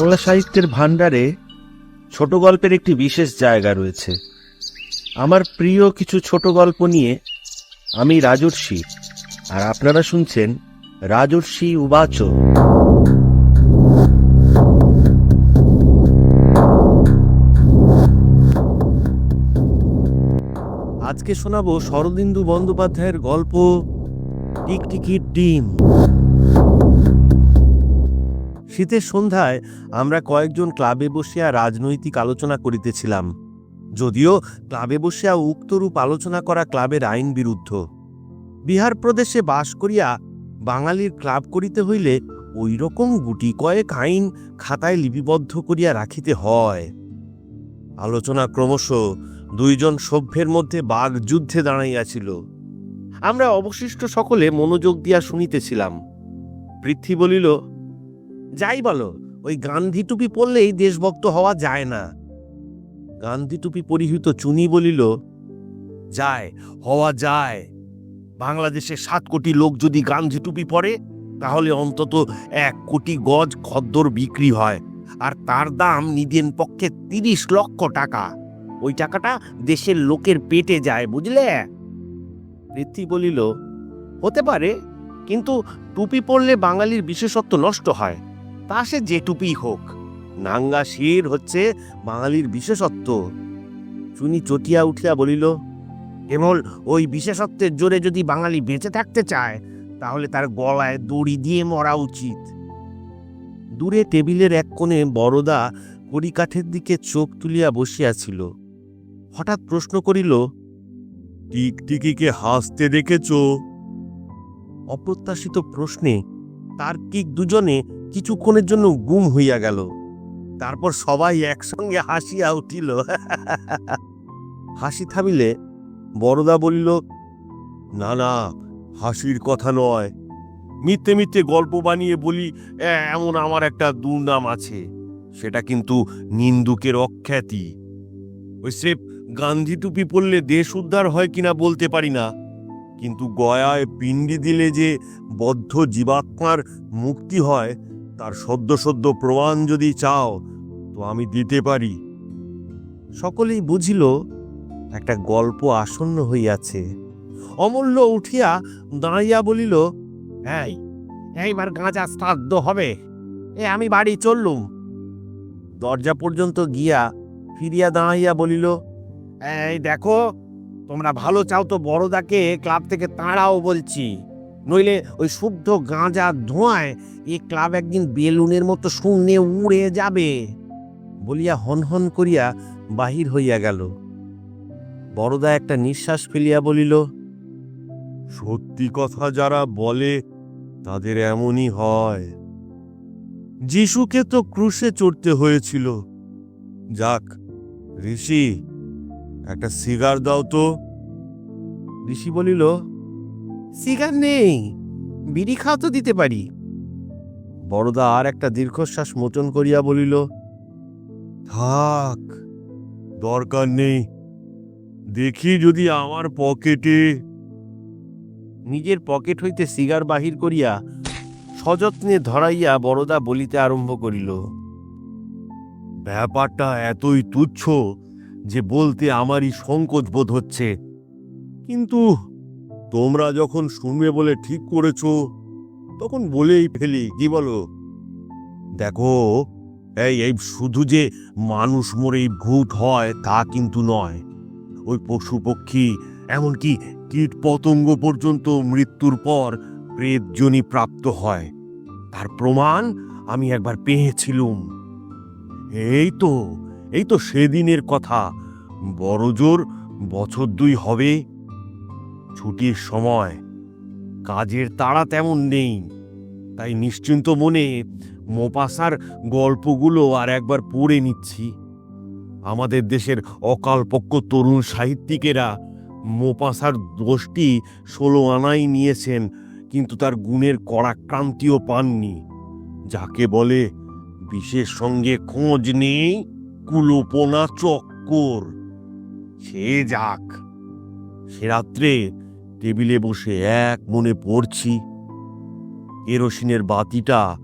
বাংলা সাহিত্যের ভাণ্ডারে ছোট গল্পের একটি বিশেষ জায়গা রয়েছে। আমার প্রিয় কিছু ছোট গল্প নিয়ে আমি রাজর্ষি, আর আপনারা শুনছেন রাজর্ষি উবাচ। আজকে শোনাবো শরদিন্দু বন্দ্যোপাধ্যায়ের গল্প টিকটিকির ডিম। শীতের সন্ধ্যায় আমরা কয়েকজন ক্লাবে বসিয়া রাজনৈতিক আলোচনা করিতেছিলাম। যদিও ক্লাবে বসিয়া উক্তরূপ আলোচনা করা ক্লাবের আইন বিরুদ্ধ। বিহার প্রদেশে বাস করিয়া বাঙালির ক্লাব করিতে হইলে ওই রকম গুটি কয়েক আইন খাতায় লিপিবদ্ধ করিয়া রাখিতে হয়। আলোচনা ক্রমশ দুইজন সভ্যের মধ্যে বাঘ যুদ্ধে দাঁড়াইয়াছিল। আমরা অবশিষ্ট সকলে মনোযোগ দিয়া শুনিতেছিলাম। পৃথ্বী বলিল যাই বলো, ওই গান্ধী টুপি পরলেই দেশভক্ত হওয়া যায় না। গান্ধী টুপি পরিহিত চুনি বলিল, যায়, হওয়া যায়। বাংলাদেশে সাত কোটি লোক যদি গান্ধী টুপি পরে, তাহলে অন্তত এক কোটি গজ খদ্দর বিক্রি হয়। আর তার দাম নিদেন পক্ষে তিরিশ লক্ষ টাকা। ওই টাকাটা দেশের লোকের পেটে যায়, বুঝলে? পৃথ্বী বলিল, হতে পারে, কিন্তু টুপি পরলে বাঙালির বিশেষত্ব নষ্ট হয়। তা সে যে টুপি হোক। নাঙ্গা শির হচ্ছে বাঙালির বিশেষত্ব। চুনি চটিয়া উঠিয়া বলিল কেবল ওই বিশেষত্বের জোরে যদি বাঙালি বেঁচে থাকতে চায়, তাহলে তার গলায় দড়ি দিয়ে মরা উচিত। দূরে টেবিলের এক কোণে বড়দা কড়িকাঠের দিকে চোখ তুলিয়া বসিয়াছিল। হঠাৎ প্রশ্ন করিল, টিকটিকিকে হাসতে দেখেছ? অপ্রত্যাশিত প্রশ্নে তার তার্কিক দুজনে কিছুক্ষণের জন্য গুম হইয়া গেল। তারপর সবাই একসঙ্গে হাসিয়া উঠিল। হাসি থামিলে বড়দা বলিল, না না, হাসির কথা নয়। মিথ্যে মিথ্যে গল্প বানিয়ে বলি, "এ- এমন আমার একটা দুর্নাম আছে। সেটা কিন্তু নিন্দুকের অখ্যাতি। ওই স্রেফ গান্ধী টুপি পরলে দেশ উদ্ধার হয় কিনা বলতে পারি না। কিন্তু গয়ায় পিণ্ডি দিলে যে বদ্ধ জীবাত্মার মুক্তি হয় তার সদ্য সদ্য প্রমাণ যদি চাও, তো আমি দিতে পারি। সকলেই বুঝিল, একটা গল্প আসন্ন হইয়াছে। অমূল্য উঠিয়া দাঁড়াইয়া বলিল, এই, এইবার গাঁজা শ্রাদ্ধ হবে। এ আমি বাড়ি চললুম। দরজা পর্যন্ত গিয়া ফিরিয়া দাঁড়াইয়া বলিল, এই দেখো, তোমরা ভালো চাও তো বড়দাকে ক্লাব থেকে তাড়াও বলছি। নইলে ওই শুদ্ধ গাঁজা ধোঁয়ায় এ ক্লাব একদিন বেলুনের মতো শূন্যে উড়ে যাবে বলিয়া হনহন করিয়া বাহির হইয়া গেল। বড়দা একটা নিঃশ্বাস ফেলিয়া বলিল সত্যি কথা যারা বলে তাদের এমনই হয়। যিশুকে তো ক্রুশে চড়তে হয়েছিল। যাক ঋষি একটা সিগার দাও তো। ঋষি বলিল সিগার নেই। বিড়ি খাও তো দিতে পারি। বড়দা আর একটা দীর্ঘশ্বাস মোচন করিয়া বলিল থাক দরকার নেই। দেখি যদি আমার পকেটে নিজের পকেট হইতে সিগার বাহির করিয়া সযত্নে ধরাইয়া বড়দা বলিতে আরম্ভ করিল ব্যাপারটা এতই তুচ্ছ যে বলতে আমারই সংকোচ বোধ হচ্ছে। কিন্তু তোমরা যখন শুনবে বলে ঠিক করেছ, তখন বলেই ফেলি, কি বলো? দেখো, এই এই শুধু যে মানুষ মরেই ভূত হয়, তা কিন্তু নয়। ওই পশু পক্ষী, এমনকি কীট পতঙ্গ পর্যন্ত মৃত্যুর পর প্রেতজনি প্রাপ্ত হয়। তার প্রমাণ আমি একবার পেয়েছিলুম। এই তো এই তো সেদিনের কথা। বড় জোর বছর দুই হবে। ছুটির সময়। কাজের তাড়া তেমন নেই। তাই নিশ্চিন্ত মনে মোপাসার গল্পগুলো আর একবার পড়ে নিচ্ছি। আমাদের দেশের অকালপক্ষ তরুণ সাহিত্যিকেরা মোপাসার দোষটি ষোলো আনাই নিয়েছেন, কিন্তু তার গুণের কড়াক্রান্তিও পাননি। যাকে বলে বিশেষ সঙ্গে খোঁজ নেই কুলোপনা চক্কর। সে যাক। সে রাত্রে টেবিলে বসে এক মনে পড়ছি। কেরোসিনের বাতিটা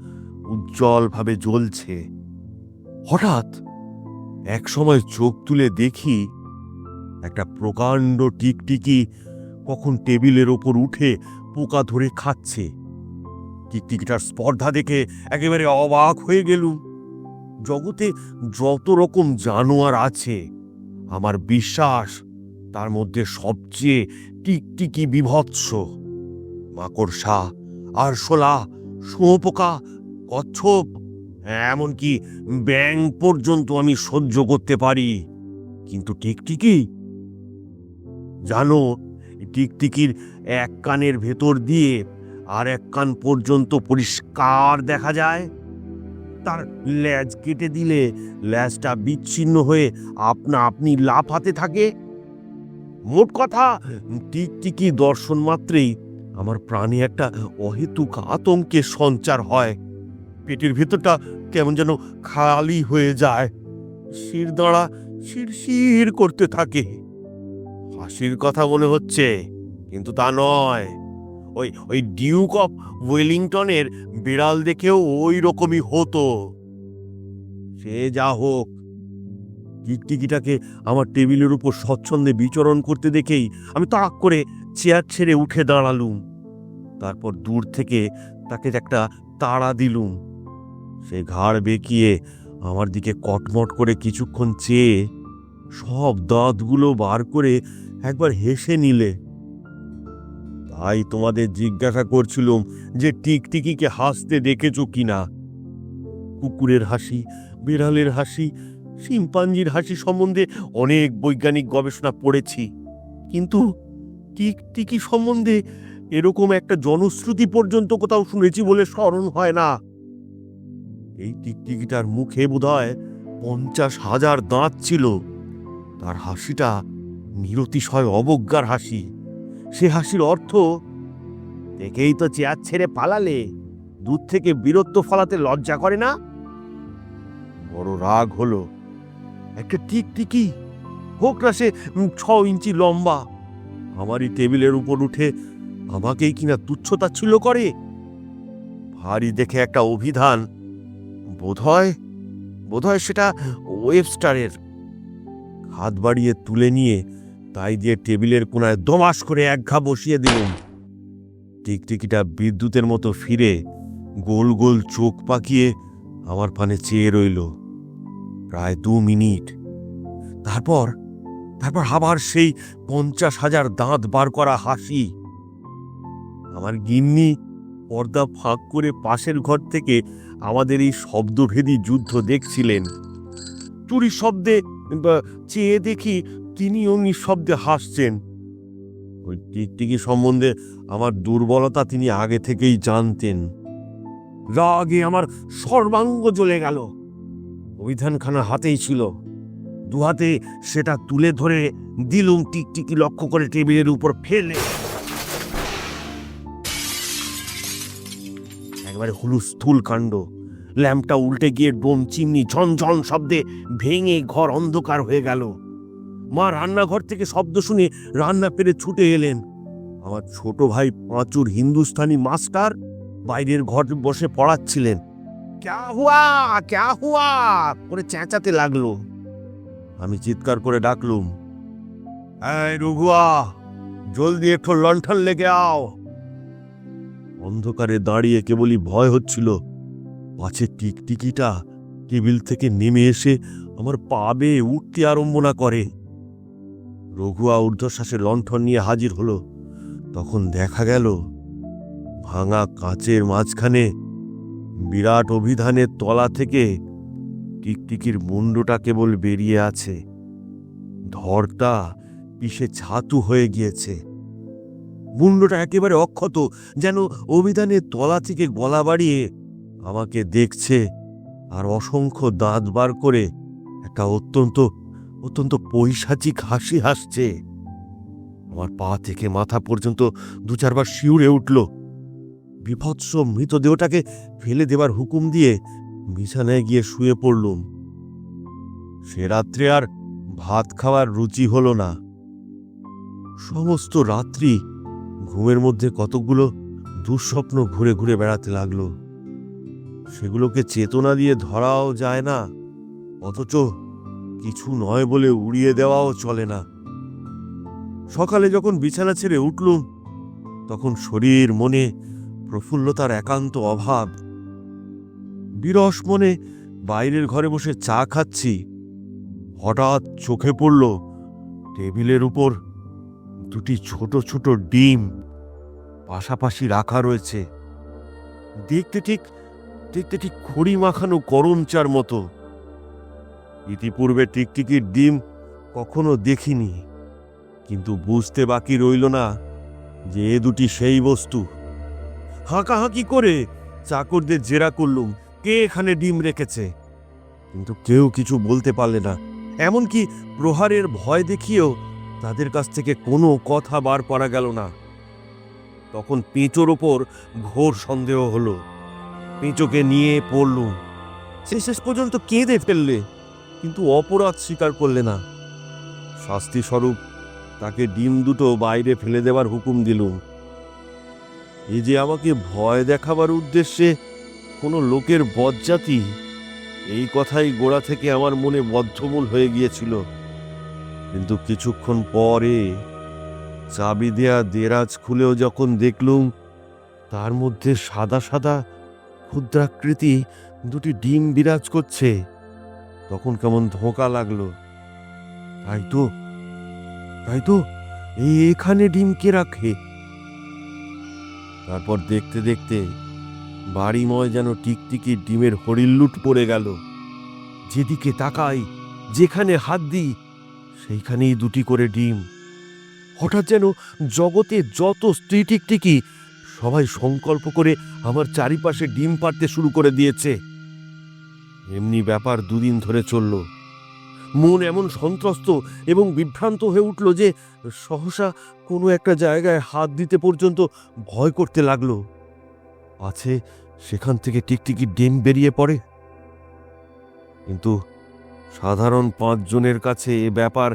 উজ্জ্বলভাবে জ্বলছে। হঠাৎ এক সময় চোখ তুলে দেখি একটা প্রকাণ্ড টিকটিকি কখন টেবিলের ওপর উঠে পোকা ধরে খাচ্ছে। টিকটিকিটার স্পর্ধা দেখে একেবারে অবাক হয়ে গেলুম। জগতে যত রকম জানোয়ার আছে, আমার বিশ্বাস তার মধ্যে সবচেয়ে টিকটিকি বিভৎস। মাকড়সা আরশোলা, শুঁয়োপোকা, কচ্ছপ, এমনকি ব্যাং পর্যন্ত আমি সহ্য করতে পারি। কিন্তু টিকটিকি? জানো, টিকটিকির এক কানের ভেতর দিয়ে আর এক কান পর্যন্ত পরিষ্কার দেখা যায়। তার ল্যাজ কেটে দিলে ল্যাজটা বিচ্ছিন্ন হয়ে আপনা আপনি লাফাতে থাকে। মোট কথা টিকটিকি দর্শন মাত্রেই আমার প্রাণে একটা অহেতুক আতঙ্কের সঞ্চার হয়। পেটের ভেতরটা কেমন যেন খালি হয়ে যায়। শির দাঁড়া শিরশির করতে থাকে। হাসির কথা মনে হচ্ছে, কিন্তু তা নয়। ওই ওই ডিউক অফ ওয়েলিংটনের বিড়াল দেখেও ওই রকমই হতো। সে যা হোক টিকটিকিটাকে আমার টেবিলের উপর স্বচ্ছন্দে বিচরণ করতে দেখেই আমি তাক করে চেয়ার ছেড়ে উঠে দাঁড়ালুম। তারপর দূর থেকে তাকে একটা তাড়া দিলুম। সে ঘাড় বেঁকিয়ে আমার দিকে কটমট করে কিছুক্ষণ চেয়ে সব দাঁতগুলো বার করে একবার হেসে নিলে। তাই তোমাদের জিজ্ঞাসা করছিলুম যে টিকটিকিকে হাসতে দেখেছ কিনা? কুকুরের হাসি, বিড়ালের হাসি শিম্পাঞ্জির হাসি সম্বন্ধে অনেক বৈজ্ঞানিক গবেষণা পড়েছি। কিন্তু টিকটিকি সম্বন্ধে এরকম একটা জনশ্রুতি পর্যন্ত কোথাও শুনেছি বলে স্মরণ হয় না। এই টিকটিকিটার মুখে বোধহয় পঞ্চাশ হাজার দাঁত ছিল। তার হাসিটা নিরতিশয় অবজ্ঞার হাসি। সে হাসির অর্থ, দেখেই তো চেয়ার ছেড়ে পালালে দূর থেকে বীরত্ব ফলাতে লজ্জা করে না? বড় রাগ হলো। একটা টিকটিকি। হোক না সে ছ ইঞ্চি লম্বা। আমারই টেবিলের উপর উঠে আমাকেই কিনা তুচ্ছতাচ্ছিল্য করে। ভারী দেখে একটা অভিধান। বোধহয় বোধহয় সেটা ওয়েবস্টারের। হাত বাড়িয়ে তুলে নিয়ে তাই দিয়ে টেবিলের কোনায় দমাস করে এক ঘা বসিয়ে দিলুম। টিকটিকিটা বিদ্যুতের মতো ফিরে গোল গোল চোখ পাকিয়ে আমার পানে চেয়ে রইল। প্রায় দু মিনিট। তারপর তারপর আবার সেই পঞ্চাশ হাজার দাঁত বার করা হাসি। আমার গিন্নি পর্দা ফাঁক করে পাশের ঘর থেকে আমাদের এই শব্দভেদী যুদ্ধ দেখছিলেন। চুরির শব্দে চেয়ে দেখি তিনিও নিঃশব্দে হাসছেন। ওই টিকটিকি সম্বন্ধে আমার দুর্বলতা তিনি আগে থেকেই জানতেন। রাগে আমার সর্বাঙ্গ জ্বলে গেল। অভিধানখানা হাতেই ছিল। দুহাতে সেটা তুলে ধরে দিলুম টিকটিকি লক্ষ্য করে টেবিলের উপর ফেলে। একবারে হুলুস্থুল কাণ্ড। ল্যাম্পটা উল্টে গিয়ে ডোম চিমনি ঝনঝন শব্দে ভেঙে ঘর অন্ধকার হয়ে গেল। মা রান্নাঘর থেকে শব্দ শুনে রান্না পেরে ছুটে এলেন। আমার ছোট ভাই পাঁচুর হিন্দুস্তানি মাস্টার বাইরের ঘর বসে পড়াচ্ছিলেন। ক্যা হুয়া ক্যা হুয়া করে চেঁচাতে লাগল আমি চিৎকার করে ডাকলুম এই রঘুয়া জলদি একটু লণ্ঠন লেগে আও অন্ধকারে দাঁড়িয়ে কেবলই ভয় হচ্ছিল পাছে টিকটিকিটা টেবিল থেকে নেমে এসে আমার পা বেয়ে উঠতে আরম্ভ না করে রঘুয়া ঊর্ধ্বশ্বাসে লণ্ঠন নিয়ে হাজির হলো তখন দেখা গেল ভাঙা কাঁচের মাঝখানে বিরাট অভিধানের তলা থেকে টিকটিকির মুন্ডটা কেবল বেরিয়ে আছে। ধরটা পিষে ছাতু হয়ে গিয়েছে। মুন্ডটা একেবারে অক্ষত, যেন অভিধানের তলা থেকে গলা বাড়িয়ে আমাকে দেখছে আর অসংখ্য দাঁত বার করে একটা অত্যন্ত অত্যন্ত পৈশাচিক হাসি হাসছে। আমার পা থেকে মাথা পর্যন্ত দু চারবার শিউরে উঠল। বিভৎস মৃতদেহটাকে ফেলে দেবার হুকুম দিয়ে বিছানায় গিয়ে শুয়ে পড়লুম। সে রাত্রে আর ভাত খাওয়ার রুচি হলো না। সমস্ত রাত্রি ঘুমের মধ্যে কতকগুলো দুঃস্বপ্ন ঘুরে ঘুরে বেড়াতে লাগল। সেগুলোকে চেতনা দিয়ে ধরাও যায় না, অথচ কিছু নয় বলে উড়িয়ে দেওয়াও চলে না। সকালে যখন বিছানা ছেড়ে উঠলুম, তখন শরীর, মনে প্রফুল্লতার একান্ত অভাব। বিরস মনে বাইরের ঘরে বসে চা খাচ্ছি। হঠাৎ চোখে পড়ল টেবিলের উপর দুটি ছোট ছোট ডিম পাশাপাশি রাখা রয়েছে। দেখতে ঠিক দেখতে ঠিক খড়ি মাখানো করম চার মতো। ইতিপূর্বে টিকটিকির ডিম কখনো দেখিনি, কিন্তু বুঝতে বাকি রইল না যে এ দুটি সেই বস্তু। হাঁকাহাঁকি করে চাকরদের জেরা করলুম, কে এখানে ডিম রেখেছে? কিন্তু কেউ কিছু বলতে পারলে না। এমনকি প্রহারের ভয় দেখিয়েও তাদের কাছ থেকে কোনো কথা বার করা গেল না। তখন পেঁচোর ওপর ঘোর সন্দেহ হলো। পেঁচোকে নিয়ে পড়লুম। সে শেষ পর্যন্ত কেঁদে ফেললে, কিন্তু অপরাধ স্বীকার করলে না। শাস্তি স্বরূপ তাকে ডিম দুটো বাইরে ফেলে দেওয়ার হুকুম দিলুম। এই যে আমাকে ভয় দেখাবার উদ্দেশ্যে কোনো লোকের বজ্জাতি এই কথাই গোড়া থেকে আমার মনে বদ্ধমূল হয়ে গিয়েছিল। কিন্তু কিছুক্ষণ পরে চাবি দেয়া দেরাজ খুলেও যখন দেখলুম, তার মধ্যে সাদা সাদা ক্ষুদ্রাকৃতি দুটি ডিম বিরাজ করছে, তখন কেমন ধোঁকা লাগল। তাই তো তাই তো, এই এখানে ডিম কে রাখে? তারপর দেখতে দেখতে বাড়িময় যেন টিকটিকি ডিমের হরিল্লুট পড়ে গেল। যেদিকে তাকাই, যেখানে হাত দিই, সেইখানেই দুটি করে ডিম। হঠাৎ যেন জগতে যত স্ত্রী টিকটিকি, সবাই সংকল্প করে আমার চারিপাশে ডিম পাড়তে শুরু করে দিয়েছে। এমনি ব্যাপার দুদিন ধরে চলল। মন এমন সন্ত্রস্ত এবং বিভ্রান্ত হয়ে উঠল যে সহসা কোনো একটা জায়গায় হাত দিতে পর্যন্ত ভয় করতে লাগল। আছে সেখান থেকে টিকটিকি ডিম বেরিয়ে পড়ে। কিন্তু সাধারণ পাঁচজনের কাছে এ ব্যাপার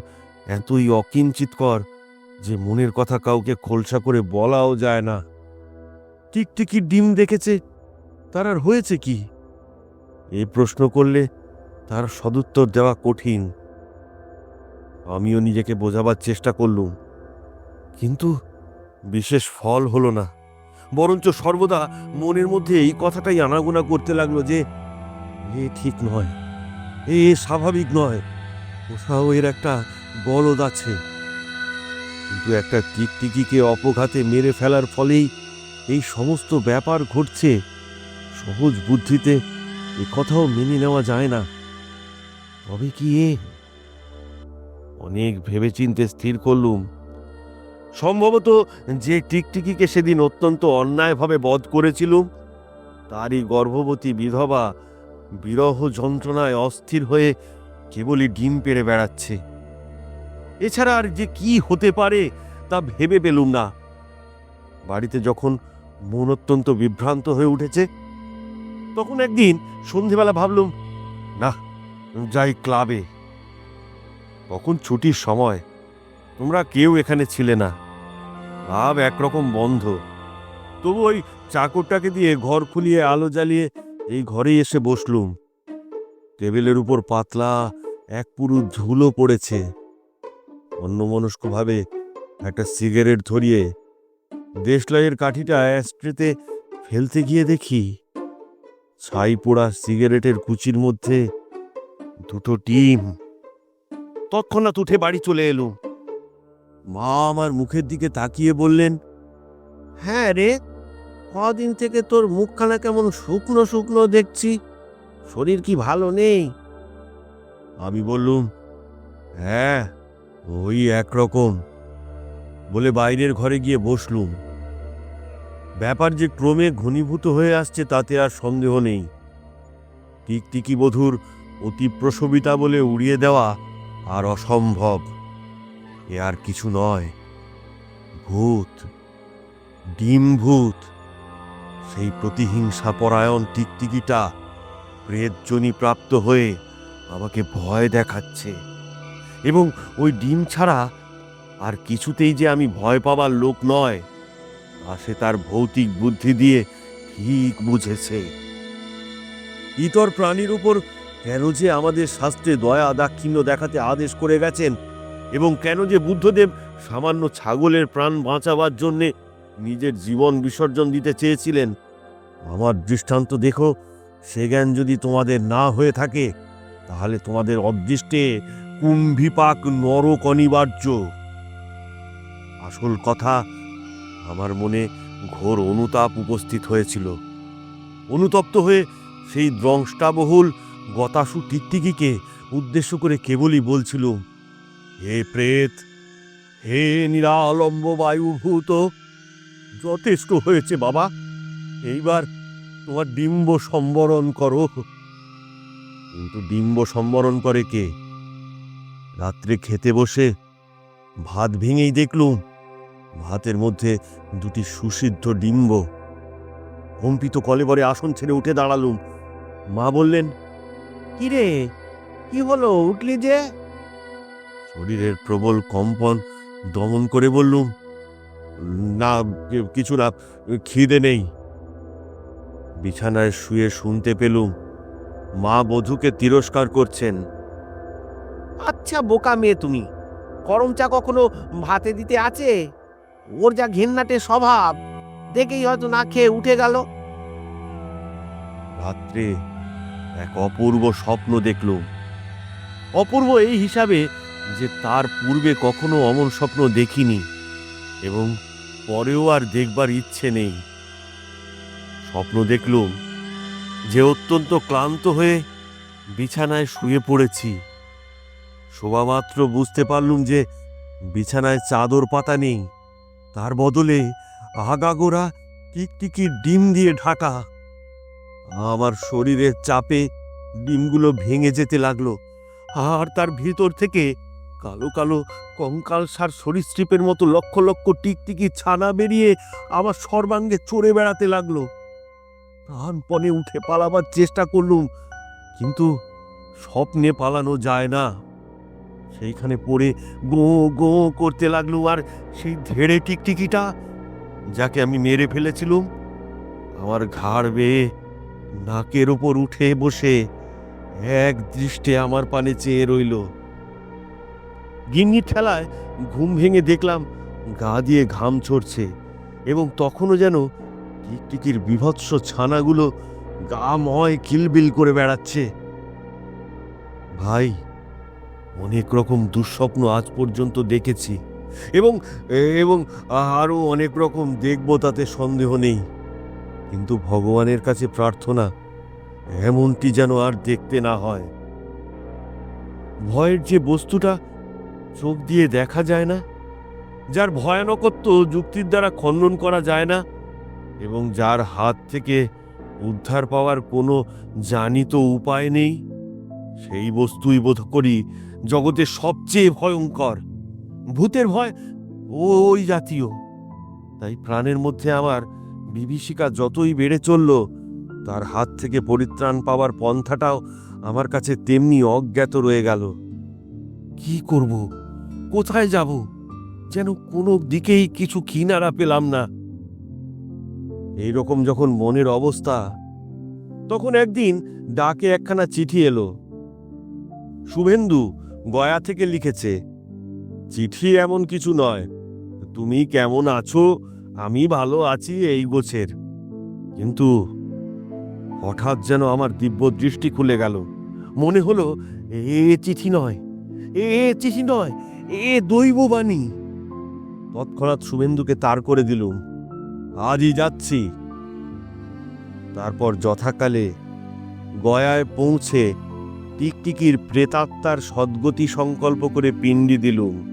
এতই অকিঞ্চিতকর যে মনের কথা কাউকে খোলসা করে বলাও যায় না। টিকটিকি ডিম দেখেছে, তার আর হয়েছে কি? এ প্রশ্ন করলে তার সদুত্তর দেওয়া কঠিন। আমিও নিজেকে বোঝাবার চেষ্টা করলুম, কিন্তু বিশেষ ফল হলো না। বরঞ্চ সর্বদা মনের মধ্যে এই কথাটাই আনাগোনা করতে লাগল যে, এ ঠিক নয়, এ স্বাভাবিক নয়, কোথাও এর একটা বলদ আছে। কিন্তু একটা টিকটিকিকে অপঘাতে মেরে ফেলার ফলেই এই সমস্ত ব্যাপার ঘটছে। সহজ বুদ্ধিতে এ কথাও মেনে নেওয়া যায় না। তবে কি এ? অনেক ভেবেচিন্তে স্থির করলুম। সম্ভবত যে টিকটিকিকে সেদিন অত্যন্ত অন্যায়ভাবে বধ করেছিলুম, তারই গর্ভবতী বিধবা বিরহ যন্ত্রণায় অস্থির হয়ে কেবলই ডিম পেড়ে বেড়াচ্ছে। এছাড়া আর যে কি হতে পারে তা ভেবে পেলুম না। বাড়িতে যখন মন অত্যন্ত বিভ্রান্ত হয়ে উঠেছে, তখন একদিন সন্ধেবেলা ভাবলুম না যাই ক্লাবে। তখন ছুটির সময়, তোমরা কেউ এখানে ছিলে না। ক্লাব একরকম বন্ধ। তবু ওই চাকরটাকে দিয়ে ঘর খুলিয়ে আলো জ্বালিয়ে এই ঘরেই এসে বসলুম। টেবিলের উপর পাতলা এক পুরু ধুলো পড়েছে। অন্যমনস্কভাবে একটা সিগারেট ধরিয়ে দেশলাইয়ের কাঠিটা অ্যাস্ট্রেতে ফেলতে গিয়ে দেখি, ছাই পোড়া সিগারেটের কুচির মধ্যে দুটো ডিম। তৎক্ষণাৎ উঠে বাড়ি চলে এলুম। মা আমার মুখের দিকে তাকিয়ে বললেন হ্যাঁ রে, কদিন থেকে তোর মুখখানা কেমন শুকনো শুকনো দেখছি। শরীর কি ভালো নেই? আমি বললুম হ্যাঁ ওই একরকম। বলে বাইরের ঘরে গিয়ে বসলুম। ব্যাপার যে ক্রমে ঘনীভূত হয়ে আসছে তাতে আর সন্দেহ নেই। টিকটিকি বধূর অতি প্রসবিতা বলে উড়িয়ে দেওয়া আর অসম্ভব। এ আর কিছু নয়। ভূত ডিম ভূত সেই প্রতিহিংসা পরায়ণ টিকটিকিটা প্রেতজনী প্রাপ্ত হয়ে আমাকে ভয় দেখাচ্ছে। এবং ওই ডিম ছাড়া আর কিছুতেই যে আমি ভয় পাবার লোক নয়, তা সে তার ভৌতিক বুদ্ধি দিয়ে ঠিক বুঝেছে। ইতর প্রাণীর উপর কেন যে আমাদের শাস্ত্রে দয়া, দাক্ষিণ্য দেখাতে আদেশ করে গেছেন এবং কেন যে বুদ্ধদেব সামান্য ছাগলের প্রাণ বাঁচাবার জন্যে নিজের জীবন বিসর্জন দিতে চেয়েছিলেন। আমার দৃষ্টান্ত দেখো, সে জ্ঞান যদি তোমাদের না হয়ে থাকে, তাহলে তোমাদের অদৃষ্টে কুম্ভিপাক নরক অনিবার্য আসল কথা, আমার মনে ঘোর অনুতাপ উপস্থিত হয়েছিল। অনুতপ্ত হয়ে সেই দ্রংষ্টাবহুল গতাসু টিকটিকিকে উদ্দেশ্য করে কেবলই বলছিল, হে প্রেত, হে নিরালম্ব বায়ুভূত, যথেষ্ট হয়েছে বাবা। এইবার তোমার ডিম্ব সম্বরণ করো। কিন্তু ডিম্ব সম্বরণ করে কে? রাত্রে খেতে বসে ভাত ভেঙেই দেখলুম, ভাতের মধ্যে দুটি সুসিদ্ধ ডিম্ব। কম্পিত কলেবরে আসন ছেড়ে উঠে দাঁড়ালুম। মা বললেন কি রে কি হলো উঠলি যে? শরীরের প্রবল কম্পন দমন করে বললুম না কিছু না খিদে নেই। বিছানায় শুয়ে শুনতে পেলুম মা বধূকে তিরস্কার করছেন। আচ্ছা বোকা মেয়ে তুমি গরম চা কখনো ভাতে দিতে আছে? ওর যা ঘেন্নাটে স্বভাব দেখেই হয়তো না খেয়ে উঠে গেল। রাত্রে এক অপূর্ব স্বপ্ন দেখলুম। অপূর্ব এই হিসাবে যে তার পূর্বে কখনো অমন স্বপ্ন দেখিনি এবং পরেও আর দেখবার ইচ্ছে নেই। স্বপ্ন দেখলুম যে অত্যন্ত ক্লান্ত হয়ে বিছানায় শুয়ে পড়েছি। শোভামাত্র বুঝতে পারলুম যে বিছানায় চাদর পাতা নেই। তার বদলে আগাগোড়া টিকটিকির ডিম দিয়ে ঢাকা আমার শরীরের চাপে ডিমগুলো ভেঙে যেতে লাগল, আর তার ভিতর থেকে কালো কালো কঙ্কাল সার সরীসৃপের মতো লক্ষ লক্ষ টিকটিকি ছানা বেরিয়ে আমার সর্বাঙ্গে চড়ে বেড়াতে লাগল। প্রাণপণে উঠে পালাবার চেষ্টা করলুম, কিন্তু স্বপ্নে পালানো যায় না। সেইখানে পড়ে গো গো করতে লাগল, আর সেই ধেড়ে টিকটিকিটা যাকে আমি মেরে ফেলেছিলুম, আমার ঘাড় বেয়ে নাকের ওপর উঠে বসে এক দৃষ্টে আমার পানে চেয়ে রইল। গিন্নির ঠেলায় ঘুম ভেঙে দেখলাম গা দিয়ে ঘাম ছড়ছে এবং তখনও যেন টিকটিকির বিভৎস ছানাগুলো গা ময় কিলবিল করে বেড়াচ্ছে। ভাই, অনেক রকম দুঃস্বপ্ন আজ পর্যন্ত দেখেছি এবং এবং আরও অনেক রকম দেখব তাতে সন্দেহ নেই। কিন্তু ভগবানের কাছে প্রার্থনা এমনটি যেন আর দেখতে না হয়। ভয়ের যে বস্তুটা চোখ দিয়ে দেখা যায় না, যার ভয়ানকত্ব যুক্তির দ্বারা খণ্ডন করা যায় না, এবং যার হাত থেকে উদ্ধার পাওয়ার কোনো জানিত উপায় নেই, সেই বস্তুই বোধ করি জগতে সবচেয়ে ভয়ঙ্কর। ভূতের ভয় ওই জাতীয়। তাই প্রাণের মধ্যে আমার বিভীষিকা যতই বেড়ে চলল তার হাত থেকে পরিত্রাণ পাওয়ার পন্থাটাও আমার কাছে তেমনি অজ্ঞাত রয়ে গেল। কি করব? কোথায় যাব? যেন কোনো দিকেই কিছু কিনারা পেলাম না। এই রকম যখন মনের অবস্থা তখন একদিন ডাকে একখানা চিঠি এলো। শুভেন্দু গয়া থেকে লিখেছে চিঠি এমন কিছু নয়। তুমি কেমন আছো? আমি ভালো আছি এই গোছের। কিন্তু হঠাৎ যেন আমার দিব্য দৃষ্টি খুলে গেল। মনে হলো, এ চিঠি নয়, এ চিঠি নয়, এ দৈববাণী। তৎক্ষণাৎ শুভেন্দুকে তার করে দিলুম, আজই যাচ্ছি। তারপর যথাকালে গয়ায় পৌঁছে টিকটিকির প্রেতাত্মার সদ্গতি সংকল্প করে পিণ্ডি দিলুম।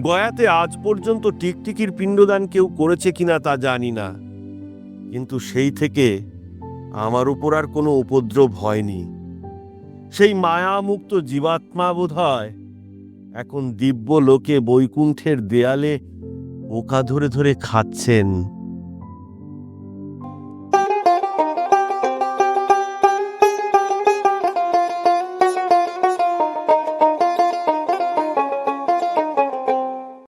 গয়াতে আজ পর্যন্ত টিকটিকির পিণ্ডদান কেউ করেছে কিনা তা জানি না। কিন্তু সেই থেকে আমার উপর আর কোনো উপদ্রব হয়নি। সেই মায়ামুক্ত জীবাত্মা বোধ হয় এখন দিব্য লোকে বৈকুণ্ঠের দেয়ালে পোকা ধরে ধরে খাচ্ছেন।